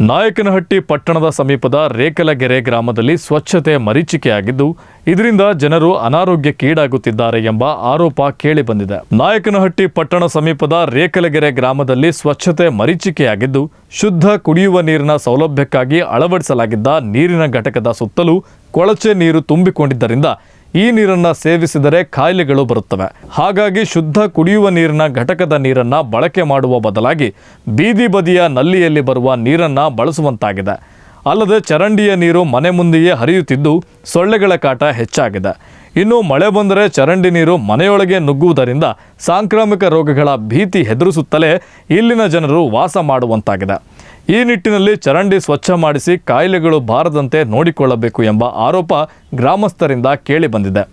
ನಾಯಕನಹಟ್ಟಿ ಪಟ್ಟಣದ ಸಮೀಪದ ರೇಕಲಗೆರೆ ಗ್ರಾಮದಲ್ಲಿ ಸ್ವಚ್ಛತೆ ಮರೀಚಿಕೆಯಾಗಿದ್ದು, ಇದರಿಂದ ಜನರು ಅನಾರೋಗ್ಯಕ್ಕೀಡಾಗುತ್ತಿದ್ದಾರೆ ಎಂಬ ಆರೋಪ ಕೇಳಿಬಂದಿದೆ. ನಾಯಕನಹಟ್ಟಿ ಪಟ್ಟಣ ಸಮೀಪದ ರೇಕಲಗೆರೆ ಗ್ರಾಮದಲ್ಲಿ ಸ್ವಚ್ಛತೆ ಮರೀಚಿಕೆಯಾಗಿದ್ದು, ಶುದ್ಧ ಕುಡಿಯುವ ನೀರಿನ ಸೌಲಭ್ಯಕ್ಕಾಗಿ ಅಳವಡಿಸಲಾಗಿದ್ದ ನೀರಿನ ಘಟಕದ ಸುತ್ತಲೂ ಕೊಳಚೆ ನೀರು ತುಂಬಿಕೊಂಡಿದ್ದರಿಂದ ಈ ನೀರನ್ನು ಸೇವಿಸಿದರೆ ಕಾಯಿಲೆಗಳು ಬರುತ್ತವೆ. ಹಾಗಾಗಿ ಶುದ್ಧ ಕುಡಿಯುವ ನೀರಿನ ಘಟಕದ ನೀರನ್ನು ಬಳಕೆ ಮಾಡುವ ಬದಲಾಗಿ ಬೀದಿ ಬದಿಯ ನಲ್ಲಿಯಲ್ಲಿ ಬರುವ ನೀರನ್ನು ಬಳಸುವಂತಾಗಿದೆ. ಅಲ್ಲದೆ ಚರಂಡಿಯ ನೀರು ಮನೆ ಮುಂದೆಯೇ ಹರಿಯುತ್ತಿದ್ದು ಸೊಳ್ಳೆಗಳ ಕಾಟ ಹೆಚ್ಚಾಗಿದೆ. ಇನ್ನು ಮಳೆ ಬಂದರೆ ಚರಂಡಿ ನೀರು ಮನೆಯೊಳಗೆ ನುಗ್ಗುವುದರಿಂದ ಸಾಂಕ್ರಾಮಿಕ ರೋಗಗಳ ಭೀತಿ ಹೆದರಿಸುತ್ತಲೇ ಇಲ್ಲಿನ ಜನರು ವಾಸ ಮಾಡುವಂತಾಗಿದೆ. ಈ ನಿಟ್ಟಿನಲ್ಲಿ ಚರಂಡಿ ಸ್ವಚ್ಛ ಮಾಡಿಸಿ ಕಾಯಿಲೆಗಳು ಬಾರದಂತೆ ನೋಡಿಕೊಳ್ಳಬೇಕು ಎಂಬ ಆರೋಪ ಗ್ರಾಮಸ್ಥರಿಂದ ಕೇಳಿಬಂದಿದೆ